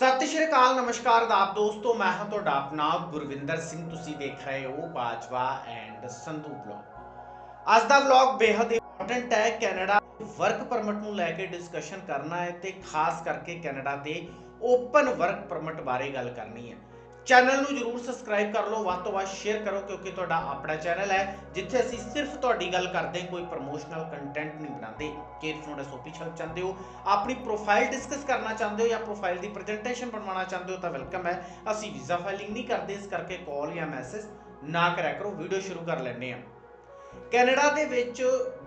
ਸਤਿ ਸ਼੍ਰੀ ਅਕਾਲ, ਨਮਸਕਾਰ ਆਦਾਬ ਦੋਸਤੋ, ਮੈਂ ਹਾਂ ਤੁਹਾਡਾ ਆਪਣਾ ਗੁਰਵਿੰਦਰ ਸਿੰਘ। ਤੁਸੀਂ ਦੇਖ ਰਹੇ ਹੋ ਬਾਜਵਾ ਐਂਡ ਸੰਧੂ ਬਲੌਗ ਅੱਜ ਦਾ ਵਲੌਗ ਬੇहद ਇੰਪੋਰਟੈਂਟ ਹੈ। ਕੈਨੇਡਾ ਵਰਕ ਪਰਮਿਟ ਨੂੰ ਲੈ ਕੇ ਡਿਸਕਸ਼ਨ ਕਰਨਾ ਹੈ ਤੇ ਖਾਸ ਕਰਕੇ ਕੈਨੇਡਾ ਦੇ ਓਪਨ ਵਰਕ ਪਰਮਿਟ ਬਾਰੇ ਗੱਲ ਕਰਨੀ ਹੈ। ਚੈਨਲ ਨੂੰ ਜਰੂਰ ਸਬਸਕ੍ਰਾਈਬ ਕਰ ਲਓ, ਵੱਧ ਤੋਂ ਵੱਧ ਸ਼ੇਅਰ ਕਰੋ, ਕਿਉਂਕਿ ਤੁਹਾਡਾ ਆਪਣਾ ਚੈਨਲ ਹੈ, ਜਿੱਥੇ ਅਸੀਂ ਸਿਰਫ ਤੁਹਾਡੀ ਗੱਲ ਕਰਦੇ, ਕੋਈ ਪ੍ਰੋਮੋਸ਼ਨਲ ਕੰਟੈਂਟ ਨਹੀਂ ਬਣਾਉਂਦੇ। ਜੇ ਤੁਸੀਂ ਤੁਹਾਡਾ ਸੋਪੀ ਛੱਡ ਚਾਹੁੰਦੇ ਹੋ, ਆਪਣੀ ਪ੍ਰੋਫਾਈਲ ਡਿਸਕਸ ਕਰਨਾ ਚਾਹੁੰਦੇ ਹੋ ਜਾਂ ਪ੍ਰੋਫਾਈਲ ਦੀ ਪ੍ਰੈਜੈਂਟੇਸ਼ਨ ਬਣਵਾਉਣਾ ਚਾਹੁੰਦੇ ਹੋ ਤਾਂ ਵੈਲਕਮ ਹੈ। ਅਸੀਂ ਵੀਜ਼ਾ ਫਾਈਲਿੰਗ ਨਹੀਂ ਕਰਦੇ, ਇਸ ਕਰਕੇ ਕਾਲ ਜਾਂ ਮੈਸੇਜ ਨਾ ਕਰਿਆ ਕਰੋ ਵੀਡੀਓ ਸ਼ੁਰੂ ਕਰ ਲੈਂਦੇ ਹਾਂ। ਕੈਨੇਡਾ ਦੇ ਵਿੱਚ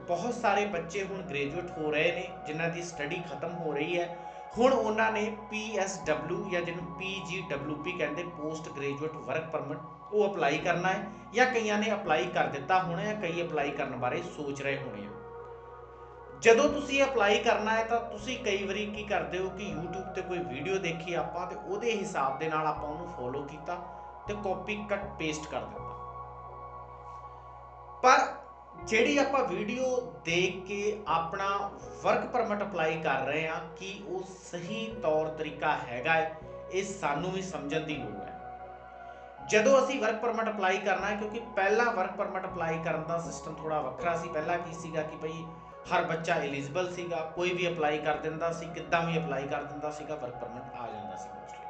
ਬਹੁਤ ਸਾਰੇ ਬੱਚੇ ਹੁਣ ਗ੍ਰੈਜੂਏਟ ਹੋ ਰਹੇ ਨੇ, ਜਿਨ੍ਹਾਂ ਦੀ ਸਟੱਡੀ ਖਤਮ ਹੋ ਰਹੀ ਹੈ। ਹੁਣ ਉਹਨਾਂ ਨੇ PSW ਜਾਂ ਜਿਹਨੂੰ PGWP ਕਹਿੰਦੇ ਪੋਸਟ ਗ੍ਰੈਜੂਏਟ ਵਰਕ ਪਰਮਿਟ ਉਹ ਅਪਲਾਈ ਕਰਨਾ ਹੈ ਜਾਂ ਕਈਆਂ ਨੇ ਅਪਲਾਈ ਕਰ ਦਿੱਤਾ ਹੋਣਾ ਹੈ ਕਈ ਅਪਲਾਈ ਕਰਨ ਬਾਰੇ ਸੋਚ ਰਹੇ ਹੋਣੇ ਆ। ਜਦੋਂ ਤੁਸੀਂ ਅਪਲਾਈ ਕਰਨਾ ਹੈ ਤਾਂ ਤੁਸੀਂ ਕਈ ਵਾਰੀ ਕੀ ਕਰਦੇ ਹੋ ਕਿ YouTube ਤੇ ਕੋਈ ਵੀਡੀਓ ਦੇਖੀ ਆਪਾਂ ਤੇ ਉਹਦੇ ਹਿਸਾਬ ਦੇ ਨਾਲ ਆਪਾਂ ਉਹਨੂੰ ਫੋਲੋ ਕੀਤਾ ਤੇ ਕਾਪੀ ਕੱਟ ਪੇਸਟ ਕਰ ਦਿੱਤਾ। ਪਰ ਜਿਹੜੀ ਆਪਾਂ ਵੀਡੀਓ ਦੇਖ ਕੇ ਆਪਣਾ ਵਰਕ ਪਰਮਿਟ ਅਪਲਾਈ ਕਰ ਰਹੇ ਹਾਂ, ਕਿ ਉਹ ਸਹੀ ਤੌਰ ਤਰੀਕਾ ਹੈਗਾ ਹੈ, ਇਹ ਸਾਨੂੰ ਵੀ ਸਮਝਣ ਦੀ ਲੋੜ ਹੈ। ਜਦੋਂ ਅਸੀਂ ਵਰਕ ਪਰਮਿਟ ਅਪਲਾਈ ਕਰਨਾ ਹੈ, ਕਿਉਂਕਿ ਪਹਿਲਾਂ ਵਰਕ ਪਰਮਿਟ ਅਪਲਾਈ ਕਰਨ ਦਾ ਸਿਸਟਮ ਥੋੜਾ ਵੱਖਰਾ ਸੀ, ਪਹਿਲਾਂ ਕੀ ਸੀਗਾ ਕਿ ਭਈ ਹਰ ਬੱਚਾ ਐਲੀਜੀਬਲ ਸੀਗਾ, ਕੋਈ ਵੀ ਅਪਲਾਈ ਕਰ ਦਿੰਦਾ ਸੀ, ਕਿੱਦਾਂ ਵੀ ਅਪਲਾਈ ਕਰ ਦਿੰਦਾ ਸੀਗਾ ਵਰਕ ਪਰਮਿਟ ਆ ਜਾਂਦਾ ਸੀ ਮੋਸਟਲੀ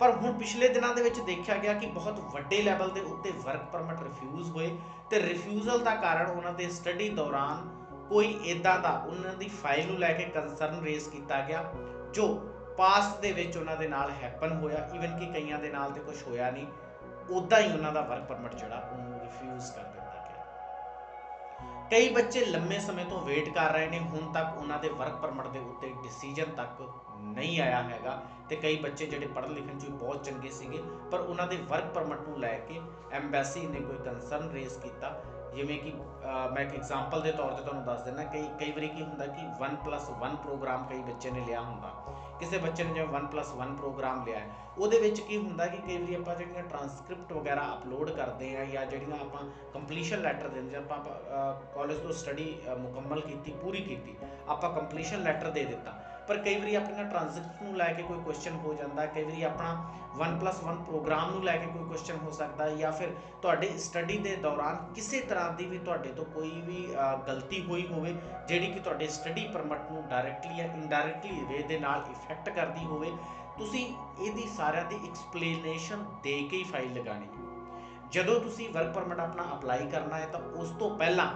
ਪਰ ਹੁਣ ਪਿਛਲੇ ਦਿਨਾਂ ਦੇ ਵਿੱਚ ਦੇਖਿਆ ਗਿਆ ਕਿ ਬਹੁਤ ਵੱਡੇ ਲੈਵਲ ਦੇ ਉੱਤੇ ਵਰਕ ਪਰਮਿਟ ਰਿਫਿਊਜ਼ ਹੋਏ ਤੇ ਰਿਫਿਊਜ਼ਲ ਦਾ ਕਾਰਨ ਉਹਨਾਂ ਦੇ ਸਟੱਡੀ ਦੌਰਾਨ ਕੋਈ ਇਦਾਂ ਦਾ ਉਹਨਾਂ ਦੀ ਫਾਈਲ ਨੂੰ ਲੈ ਕੇ ਕੰਸਰਨ ਰੇਜ਼ ਕੀਤਾ ਗਿਆ, ਜੋ ਪਾਸਟ ਦੇ ਵਿੱਚ ਉਹਨਾਂ ਦੇ ਨਾਲ ਹੈਪਨ ਹੋਇਆ ਈਵਨ ਕਿ ਕਈਆਂ ਦੇ ਨਾਲ ਤੇ ਕੁਝ ਹੋਇਆ ਨਹੀਂ ਉਦਾਂ ਹੀ ਉਹਨਾਂ ਦਾ ਵਰਕ ਪਰਮਿਟ ਜਿਹੜਾ, ਉਹਨੂੰ ਰਿਫਿਊਜ਼ ਕਰ ਦਿੱਤਾ। ਕਈ ਬੱਚੇ ਲੰਮੇ ਸਮੇਂ ਤੋਂ ਵੇਟ ਕਰ ਰਹੇ ਨੇ, ਹੁਣ ਤੱਕ ਉਹਨਾਂ ਦੇ ਵਰਕ ਪਰਮਿਟ ਦੇ ਉੱਤੇ ਡਿਸੀਜਨ ਤੱਕ ਨਹੀਂ ਆਇਆ ਹੈਗਾ ਤੇ ਕਈ ਬੱਚੇ ਜਿਹੜੇ ਪੜ੍ਹਨ ਲਿਖਣ 'ਚ ਬਹੁਤ ਚੰਗੇ ਸੀਗੇ, ਪਰ ਉਹਨਾਂ ਦੇ ਵਰਕ ਪਰਮਿਟ ਨੂੰ ਲੈ ਕੇ ਐਮਬੈਸੀ ਨੇ ਕੋਈ ਕੰਸਰਨ ਰੇਜ਼ ਕੀਤਾ ਜਿਵੇਂ ਕਿ ਮੈਂ ਇੱਕ ਐਗਜ਼ਾਮਪਲ ਦੇ ਤੌਰ ਤੇ ਤੁਹਾਨੂੰ ਦੱਸ ਦਿੰਦਾ ਕਈ ਕਈ ਵਾਰੀ ਕੀ ਹੁੰਦਾ ਕਿ 1+1 ਪ੍ਰੋਗਰਾਮ ਕਈ ਬੱਚੇ ਨੇ ਲਿਆ ਹੁੰਦਾ। ਕਿਸੇ ਬੱਚੇ ਨੇ ਜਿਵੇਂ 1+1 ਪ੍ਰੋਗਰਾਮ ਲਿਆ ਉਹਦੇ ਵਿੱਚ ਕੀ ਹੁੰਦਾ ਕਿ ਕਈ ਵਾਰੀ ਆਪਾਂ ਜਿਹੜੀਆਂ ਟਰਾਂਸਕ੍ਰਿਪਟ ਵਗੈਰਾ ਅਪਲੋਡ ਕਰਦੇ ਆ ਜਾਂ ਜਿਹੜੀਆਂ ਆਪਾਂ ਕੰਪਲੀਸ਼ਨ ਲੈਟਰ ਦਿੰਦੇ ਹਾਂ, ਆਪਾਂ ਕਾਲਜ ਤੋਂ ਸਟੱਡੀ ਮੁਕੰਮਲ ਕੀਤੀ ਪੂਰੀ ਕੀਤੀ ਆਪਾਂ ਕੰਪਲੀਸ਼ਨ ਲੈਟਰ ਦੇ ਦਿੱਤਾ। ਪਰ ਕਈ ਵਾਰੀ ਆਪਣੀਆਂ ਟ੍ਰਾਂਜ਼ਿਟ ਨੂੰ ਲੈ ਕੇ ਕੋਈ ਕੁਐਸਚਨ ਹੋ ਜਾਂਦਾ, ਕਈ ਵਾਰੀ ਆਪਣਾ 1+1 ਪ੍ਰੋਗਰਾਮ ਨੂੰ ਲੈ ਕੇ ਕੋਈ ਕੁਐਸਚਨ ਹੋ ਸਕਦਾ ਜਾਂ ਫਿਰ ਤੁਹਾਡੇ ਸਟੱਡੀ ਦੇ ਦੌਰਾਨ ਕਿਸੇ ਤਰ੍ਹਾਂ ਦੀ ਵੀ ਤੁਹਾਡੇ ਤੋਂ ਕੋਈ ਵੀ ਗਲਤੀ ਹੋਈ ਹੋਵੇ, ਜਿਹੜੀ ਕਿ ਤੁਹਾਡੇ ਸਟੱਡੀ ਪਰਮਿਟ ਨੂੰ ਡਾਇਰੈਕਟਲੀ ਜਾਂ ਇਨਡਾਇਰੈਕਟਲੀ ਵੇ ਦੇ ਨਾਲ ਇਫੈਕਟ ਕਰਦੀ ਹੋਵੇ, ਤੁਸੀਂ ਇਹਦੀ ਸਾਰਿਆਂ ਦੀ ਐਕਸਪਲੇਨੇਸ਼ਨ ਦੇ ਕੇ ਹੀ ਫਾਈਲ ਲਗਾਣੀ ਜਦੋਂ ਤੁਸੀਂ ਵਰਕ ਪਰਮਿਟ ਆਪਣਾ ਅਪਲਾਈ ਕਰਨਾ ਹੈ ਤਾਂ ਉਸ ਤੋਂ ਪਹਿਲਾਂ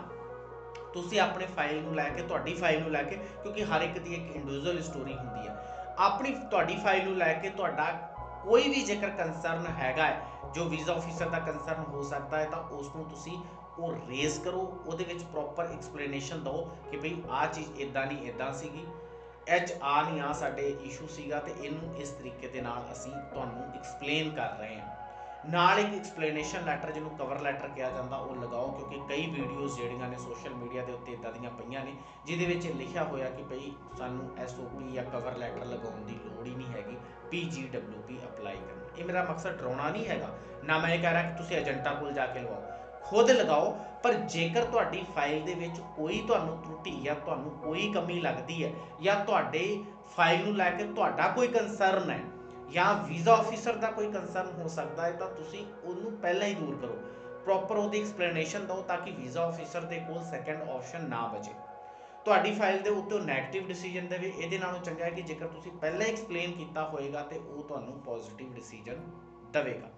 ਤੁਸੀਂ ਆਪਣੇ ਫਾਈਲ ਨੂੰ ਲੈ ਕੇ, ਤੁਹਾਡੀ ਫਾਈਲ ਨੂੰ ਲੈ ਕੇ, ਕਿਉਂਕਿ ਹਰ ਇੱਕ ਦੀ ਇੱਕ ਇੰਡੀਵਿਜੂਅਲ ਸਟੋਰੀ ਹੁੰਦੀ ਹੈ ਆਪਣੀ ਤੁਹਾਡੀ ਫਾਈਲ ਨੂੰ ਲੈ ਕੇ ਤੁਹਾਡਾ ਕੋਈ ਵੀ ਜੇਕਰ ਕੰਸਰਨ ਹੈਗਾ ਹੈ, ਜੋ ਵੀਜ਼ਾ ਆਫੀਸਰ ਦਾ ਕੰਸਰਨ ਹੋ ਸਕਦਾ ਹੈ, ਤਾਂ ਉਸ ਨੂੰ ਤੁਸੀਂ ਉਹ ਰੇਜ਼ ਕਰੋ, ਉਹਦੇ ਵਿੱਚ ਪ੍ਰੋਪਰ ਐਕਸਪਲੇਨੇਸ਼ਨ ਦਿਓ ਕਿ ਭਈ ਆਹ ਚੀਜ਼ ਇਦਾਂ ਨਹੀਂ ਇਦਾਂ ਸੀਗੀ ਐਚ ਆ ਨਹੀਂ ਆ ਸਾਡੇ ਇਸ਼ੂ ਸੀਗਾ, ਤੇ ਇਹਨੂੰ ਇਸ ਤਰੀਕੇ ਦੇ ਨਾਲ ਅਸੀਂ ਤੁਹਾਨੂੰ ਐਕਸਪਲੇਨ ਕਰ ਰਹੇ ਹਾਂ। ਨਾਲ ਇੱਕ ਐਕਸਪਲੇਨੇਸ਼ਨ ਲੈਟਰ ਜਿਹਨੂੰ ਕਵਰ ਲੈਟਰ ਕਿਹਾ ਜਾਂਦਾ, ਉਹ ਲਗਾਓ, ਕਿਉਂਕਿ ਕਈ ਵੀਡੀਓਜ਼ ਜਿਹੜੀਆਂ ਨੇ ਸੋਸ਼ਲ ਮੀਡੀਆ ਦੇ ਉੱਤੇ ਇਦਾਂ ਦੀਆਂ ਪਈਆਂ ਨੇ, ਜਿਹਦੇ ਵਿੱਚ ਲਿਖਿਆ ਹੋਇਆ ਕਿ ਭਈ ਸਾਨੂੰ ਐਸਓਪੀ ਜਾਂ ਕਵਰ ਲੈਟਰ ਲਗਾਉਣ ਦੀ ਲੋੜ ਹੀ ਨਹੀਂ ਹੈਗੀ ਪੀਜੀਡਬਲਯੂਪੀ ਅਪਲਾਈ ਕਰਨਾ ਇਹ ਮੇਰਾ ਮਕਸਦ ਡਰਾਉਣਾ ਨਹੀਂ ਹੈਗਾ, ਨਾ ਮੈਂ ਇਹ ਕਹਿ ਰਿਹਾ ਕਿ ਤੁਸੀਂ ਏਜੰਟਾਂ ਕੋਲ ਜਾ ਕੇ ਲਵਾਓ। ਖੁਦ ਲਗਾਓ, ਪਰ ਜੇਕਰ ਤੁਹਾਡੀ ਫਾਈਲ ਦੇ ਵਿੱਚ ਕੋਈ ਤੁਹਾਨੂੰ ਤਰੁੱਟੀ ਜਾਂ ਤੁਹਾਨੂੰ ਕੋਈ ਕਮੀ ਲੱਗਦੀ ਹੈ, ਜਾਂ ਤੁਹਾਡੇ ਫਾਈਲ ਨੂੰ ਲੈ ਕੇ ਤੁਹਾਡਾ ਕੋਈ ਕੰਸਰਨ ਹੈ ਜਾਂ ਵੀਜ਼ਾ ਆਫੀਸਰ ਦਾ ਕੋਈ ਕੰਸਰਨ ਹੋ ਸਕਦਾ ਹੈ, ਤਾਂ ਤੁਸੀਂ ਉਹਨੂੰ ਪਹਿਲਾਂ ਹੀ ਦੂਰ ਕਰੋ। ਪ੍ਰੋਪਰ ਉਹਦੀ ਐਕਸਪਲੇਨੇਸ਼ਨ ਦਿਓ ਤਾਂ ਕਿ ਵੀਜ਼ਾ ਆਫੀਸਰ ਦੇ ਕੋਲ ਸੈਕੰਡ ਆਪਸ਼ਨ ਨਾ ਬਚੇ। ਤੁਹਾਡੀ ਫਾਈਲ ਦੇ ਉੱਤੇ ਉਹ 네ਗੇਟਿਵ ਡਿਸੀਜਨ ਦੇਵੇ, ਇਹਦੇ ਨਾਲੋਂ ਚੰਗਾ ਹੈ ਕਿ ਜੇਕਰ ਤੁਸੀਂ ਪਹਿਲਾਂ ਐਕਸਪਲੇਨ ਕੀਤਾ ਹੋਏਗਾ ਤੇ ਉਹ ਤੁਹਾਨੂੰ ਪੋਜ਼ਿਟਿਵ ਡਿਸੀਜਨ ਦੇਵੇਗਾ।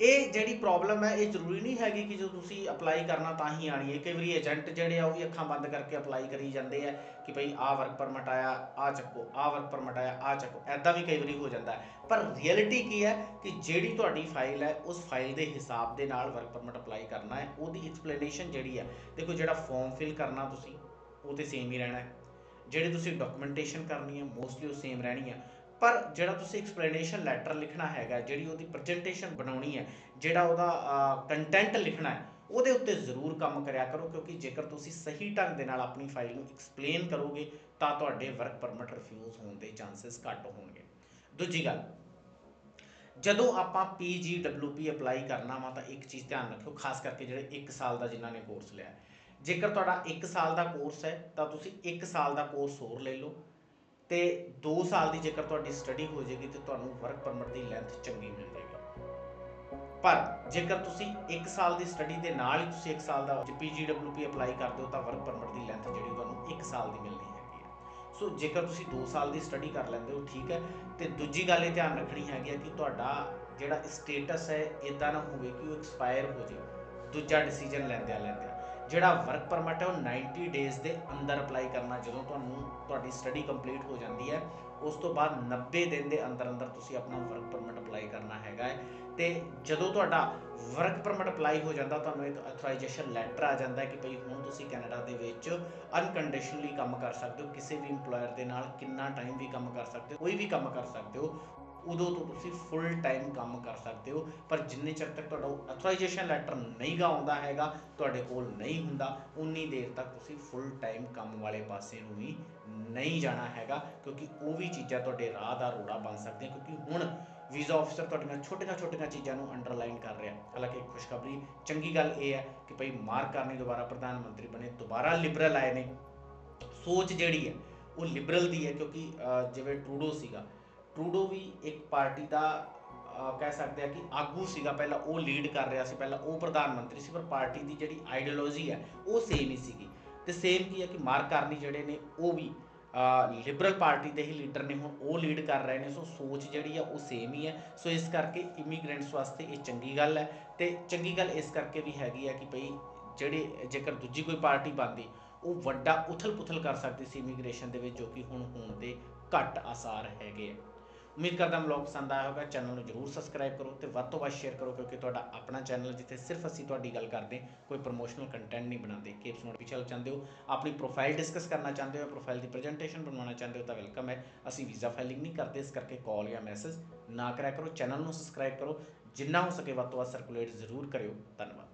ਇਹ ਜਿਹੜੀ ਪ੍ਰੋਬਲਮ ਹੈ, ਇਹ ਜ਼ਰੂਰੀ ਨਹੀਂ ਹੈਗੀ ਕਿ ਜਦੋਂ ਤੁਸੀਂ ਅਪਲਾਈ ਕਰਨਾ ਤਾਂ ਹੀ ਆਣੀ ਹੈ। ਕਈ ਵਾਰੀ ਏਜੰਟ ਜਿਹੜੇ ਆ, ਉਹ ਵੀ ਅੱਖਾਂ ਬੰਦ ਕਰਕੇ ਅਪਲਾਈ ਕਰੀ ਜਾਂਦੇ ਆ ਕਿ ਭਈ ਆਹ ਵਰਕ ਪਰਮਿਟ ਆਇਆ ਆ ਚੱਕੋ, ਆਹ ਵਰਕ ਪਰਮਿਟ ਆਇਆ ਆ ਚੱਕੋ। ਐਦਾਂ ਵੀ ਕਈ ਵਾਰੀ ਹੋ ਜਾਂਦਾ ਪਰ ਰਿਐਲਿਟੀ ਕੀ ਹੈ ਕਿ ਜਿਹੜੀ ਤੁਹਾਡੀ ਫਾਈਲ ਹੈ, ਉਸ ਫਾਈਲ ਦੇ ਹਿਸਾਬ ਦੇ ਨਾਲ ਵਰਕ ਪਰਮਿਟ ਅਪਲਾਈ ਕਰਨਾ ਹੈ। ਉਹਦੀ ਐਕਸਪਲੇਨੇਸ਼ਨ ਜਿਹੜੀ ਹੈ ਦੇਖੋ ਜਿਹੜਾ ਫਾਰਮ ਫਿਲ ਕਰਨਾ ਤੁਸੀਂ, ਉਹ ਤੇ ਸੇਮ ਹੀ ਰਹਿਣਾ ਹੈ। ਜਿਹੜੀ ਤੁਸੀਂ ਡਾਕੂਮੈਂਟੇਸ਼ਨ ਕਰਨੀ ਹੈ ਮੋਸਟਲੀ ਉਹ ਸੇਮ ਰਹਿਣੀ ਹੈ ਪਰ ਜਿਹੜਾ ਤੁਸੀਂ ਐਕਸਪਲੇਨੇਸ਼ਨ ਲੈਟਰ ਲਿਖਣਾ ਹੈਗਾ, ਜਿਹੜੀ ਉਹਦੀ ਪ੍ਰੈਜੈਂਟੇਸ਼ਨ ਬਣਾਉਣੀ ਹੈ, ਜਿਹੜਾ ਉਹਦਾ ਕੰਟੈਂਟ ਲਿਖਣਾ ਹੈ, ਉਹਦੇ ਉੱਤੇ ਜ਼ਰੂਰ ਕੰਮ ਕਰਿਆ ਕਰੋ, ਕਿਉਂਕਿ ਜੇਕਰ ਤੁਸੀਂ ਸਹੀ ਢੰਗ ਦੇ ਨਾਲ ਆਪਣੀ ਫਾਈਲ ਨੂੰ ਐਕਸਪਲੇਨ ਕਰੋਗੇ, ਤਾਂ ਤੁਹਾਡੇ ਵਰਕ ਪਰਮਿਟ ਰਿਫਿਊਜ਼ ਹੋਣ ਦੇ ਚਾਂਸਸ ਘੱਟ ਹੋਣਗੇ। ਦੂਜੀ ਗੱਲ, ਜਦੋਂ ਆਪਾਂ PGWP ਅਪਲਾਈ ਕਰਨਾ ਵਾ, ਤਾਂ ਇੱਕ ਚੀਜ਼ ਧਿਆਨ ਰੱਖਿਓ, ਖਾਸ ਕਰਕੇ ਜਿਹੜੇ 1 ਸਾਲ ਦਾ ਜਿਨ੍ਹਾਂ ਨੇ ਕੋਰਸ ਲਿਆ। ਜੇਕਰ ਤੁਹਾਡਾ 1 ਸਾਲ ਦਾ ਕੋਰਸ ਹੈ, ਤਾਂ ਤੁਸੀਂ 1 ਸਾਲ ਦਾ ਕੋਰਸ ਹੋਰ ਲੈ ਲਓ। ਤੇ 2 ਸਾਲ ਦੀ ਜੇਕਰ ਤੁਹਾਡੀ ਸਟੱਡੀ ਹੋ ਜਾਏਗੀ ਤੇ ਤੁਹਾਨੂੰ ਵਰਕ ਪਰਮਿਟ ਦੀ ਲੈਂਥ ਚੰਗੀ ਮਿਲ ਜਾਏਗੀ। ਪਰ ਜੇਕਰ ਤੁਸੀਂ 1 ਸਾਲ ਦੀ ਸਟੱਡੀ ਦੇ ਨਾਲ ਹੀ ਤੁਸੀਂ 1 ਸਾਲ ਦਾ ਪੀਜੀਡਬਲਯੂਪੀ ਅਪਲਾਈ ਕਰਦੇ ਹੋ ਤਾਂ ਵਰਕ ਪਰਮਿਟ ਦੀ ਲੈਂਥ ਜਿਹੜੀ ਤੁਹਾਨੂੰ 1 ਸਾਲ ਦੀ ਮਿਲਣੀ ਹੈਗੀ ਹੈ। ਸੋ ਜੇਕਰ ਤੁਸੀਂ 2 ਸਾਲ ਦੀ ਸਟੱਡੀ ਕਰ ਲੈਂਦੇ ਹੋ, ਠੀਕ ਹੈ, ਤੇ ਦੂਜੀ ਗੱਲ ਇਹ ਧਿਆਨ ਰੱਖਣੀ ਹੈਗੀ ਹੈ ਕਿ ਤੁਹਾਡਾ ਜਿਹੜਾ ਸਟੇਟਸ ਹੈ ਇਦਾਂ ਨਾ ਹੋਵੇ ਕਿ ਉਹ ਐਕਸਪਾਇਰ ਹੋ ਜਾਵੇ ਦੂਜਾ ਡਿਸੀਜਨ ਲੈਂਦਿਆਂ ਲੈਂਦਿਆਂ ਜਿਹੜਾ ਵਰਕ ਪਰਮਿਟ ਹੈ ਉਹ 90 ਡੇਜ਼ ਦੇ ਅੰਦਰ ਅਪਲਾਈ ਕਰਨਾ ਜਦੋਂ ਤੁਹਾਨੂੰ ਤੁਹਾਡੀ ਸਟੱਡੀ ਕੰਪਲੀਟ ਹੋ ਜਾਂਦੀ ਹੈ, ਉਸ ਤੋਂ ਬਾਅਦ 90 ਦਿਨ ਦੇ ਅੰਦਰ ਅੰਦਰ ਤੁਸੀਂ ਆਪਣਾ ਵਰਕ ਪਰਮਿਟ ਅਪਲਾਈ ਕਰਨਾ ਹੈਗਾ ਹੈ। ਤੇ ਜਦੋਂ ਤੁਹਾਡਾ ਵਰਕ ਪਰਮਿਟ ਅਪਲਾਈ ਹੋ ਜਾਂਦਾ, ਤੁਹਾਨੂੰ ਇੱਕ ਅਥੋਰਾਈਜੇਸ਼ਨ ਲੈਟਰ ਆ ਜਾਂਦਾ ਹੈ ਕਿ ਭਈ ਹੁਣ ਤੁਸੀਂ ਕੈਨੇਡਾ ਦੇ ਵਿੱਚ ਅਨਕੰਡੀਸ਼ਨਲੀ ਕੰਮ ਕਰ ਸਕਦੇ ਹੋ, ਕਿਸੇ ਵੀ EMPLOYER ਦੇ ਨਾਲ ਕਿੰਨਾ ਟਾਈਮ ਵੀ ਕੰਮ ਕਰ ਸਕਦੇ ਹੋ, ਕੋਈ ਵੀ ਕੰਮ ਕਰ ਸਕਦੇ ਹੋ। ਉਦੋਂ ਤੋਂ ਤੁਸੀਂ ਫੁੱਲ ਟਾਈਮ ਕੰਮ ਕਰ ਸਕਦੇ ਹੋ। ਪਰ ਜਿੰਨੇ ਚਿਰ ਤੱਕ ਤੁਹਾਡਾ ਅਥੋਰਾਈਜੇਸ਼ਨ ਲੈਟਰ ਨਹੀਂ ਗਾ ਆਉਂਦਾ ਹੈਗਾ, ਤੁਹਾਡੇ ਕੋਲ ਨਹੀਂ ਹੁੰਦਾ, ਉਨੀ ਦੇਰ ਤੱਕ ਤੁਸੀਂ ਫੁੱਲ ਟਾਈਮ ਕੰਮ ਵਾਲੇ ਪਾਸੇ ਨੂੰ ਵੀ ਨਹੀਂ ਜਾਣਾ ਹੈਗਾ, ਕਿਉਂਕਿ ਉਹ ਵੀ ਚੀਜ਼ਾਂ ਤੁਹਾਡੇ ਰਾਹ ਦਾ ਰੋੜਾ ਬਣ ਸਕਦੀਆਂ, ਕਿਉਂਕਿ ਹੁਣ ਵੀਜ਼ਾ ਆਫਿਸਰ ਤੁਹਾਡੀਆਂ ਛੋਟੀਆਂ-ਛੋਟੀਆਂ ਚੀਜ਼ਾਂ ਨੂੰ ਅੰਡਰਲਾਈਨ ਕਰ ਰਿਹਾ। ਹਾਲਾਂਕਿ ਖੁਸ਼ਖਬਰੀ ਚੰਗੀ ਗੱਲ ਇਹ ਹੈ ਕਿ ਭਈ ਮਾਰਕ ਕਰਨੀ ਦੁਬਾਰਾ ਪ੍ਰਧਾਨ ਮੰਤਰੀ ਬਣੇ, ਦੁਬਾਰਾ ਲਿਬਰਲ ਆਏ ਨੇ। ਸੋਚ ਜਿਹੜੀ ਹੈ, ਉਹ ਲਿਬਰਲ ਦੀ ਹੈ, ਕਿਉਂਕਿ ਜਿਵੇਂ ਟਰੂਡੋ ਸੀਗਾ ਟਰੂਡੋ ਵੀ ਇੱਕ ਪਾਰਟੀ ਦਾ ਕਹਿ ਸਕਦੇ ਆ ਕਿ ਆਗੂ ਸੀਗਾ। ਪਹਿਲਾਂ ਉਹ ਲੀਡ ਕਰ ਰਿਹਾ ਸੀ, ਪਹਿਲਾਂ ਉਹ ਪ੍ਰਧਾਨ ਮੰਤਰੀ ਸੀ, ਪਰ ਪਾਰਟੀ ਦੀ ਜਿਹੜੀ ਆਈਡੀਓਲੋਜੀ ਹੈ, ਉਹ ਸੇਮ ਹੀ ਸੀਗੀ। ਤੇ ਸੇਮ ਕੀ ਹੈ ਕਿ ਮਾਰਕ ਕਾਰਨੀ ਜਿਹੜੇ ਨੇ, ਉਹ ਵੀ ਲਿਬਰਲ ਪਾਰਟੀ ਦੇ ਹੀ ਲੀਡਰ ਨੇ, ਹੁਣ ਉਹ ਲੀਡ ਕਰ ਰਹੇ ਨੇ। ਸੋ ਸੋਚ ਜਿਹੜੀ ਆ, ਉਹ ਸੇਮ ਹੀ ਹੈ। ਸੋ ਇਸ ਕਰਕੇ ਇਮੀਗ੍ਰੈਂਟਸ ਵਾਸਤੇ ਇਹ ਚੰਗੀ ਗੱਲ ਹੈ। ਤੇ ਚੰਗੀ ਗੱਲ ਇਸ ਕਰਕੇ ਵੀ ਹੈਗੀ ਹੈ ਕਿ ਭਈ ਜਿਹੜੇ, ਜੇਕਰ ਦੂਜੀ ਕੋਈ ਪਾਰਟੀ ਬਣਦੀ, ਉਹ ਵੱਡਾ ਉਥਲ-ਪੁਥਲ ਕਰ ਸਕਦੀ ਸੀ ਇਮੀਗ੍ਰੇਸ਼ਨ ਦੇ ਵਿੱਚ, ਜੋ ਕਿ ਹੁਣ ਹੋਣ ਦੇ ਘੱਟ ਆਸਾਰ ਹੈਗੇ ਆ। ਉਮੀਦ ਕਰਦਾ ਵਲੌਗ ਪਸੰਦ ਆਇਆ ਹੋਵੇਗਾ। ਚੈਨਲ ਨੂੰ ਜਰੂਰ ਸਬਸਕ੍ਰਾਈਬ ਕਰੋ ਤੇ ਵੱਧ ਤੋਂ ਵੱਧ ਸ਼ੇਅਰ ਕਰੋ ਕਿਉਂਕਿ ਤੁਹਾਡਾ ਆਪਣਾ ਚੈਨਲ ਜਿੱਥੇ ਸਿਰਫ ਅਸੀਂ ਤੁਹਾਡੀ ਗੱਲ ਕਰਦੇ ਕੋਈ ਪ੍ਰੋਮੋਸ਼ਨਲ ਕੰਟੈਂਟ ਨਹੀਂ ਬਣਾਉਂਦੇ। ਕੇਪਸ ਨੋਟ ਚਾਹੁੰਦੇ ਹੋ। ਆਪਣੀ ਪ੍ਰੋਫਾਈਲ ਡਿਸਕਸ ਕਰਨਾ ਚਾਹੁੰਦੇ ਹੋ ਪ੍ਰੋਫਾਈਲ ਦੀ ਪ੍ਰੈਜੈਂਟੇਸ਼ਨ ਬਣਾਉਣਾ ਚਾਹੁੰਦੇ ਹੋ ਤਾਂ ਵੈਲਕਮ ਹੈ। ਅਸੀਂ ਵੀਜ਼ਾ ਫਾਈਲਿੰਗ ਨਹੀਂ ਕਰਦੇ, ਇਸ ਕਰਕੇ ਕਾਲ ਜਾਂ ਮੈਸੇਜ ਨਾ ਕਰਿਆ ਕਰੋ। ਚੈਨਲ ਨੂੰ ਸਬਸਕ੍ਰਾਈਬ ਕਰੋ। ਜਿੰਨਾ ਹੋ ਸਕੇ ਵੱਧ ਤੋਂ ਵੱਧ ਸਰਕੂਲੇਟ ਜ਼ਰੂਰ ਕਰਿਓ। ਧੰਨਵਾਦ।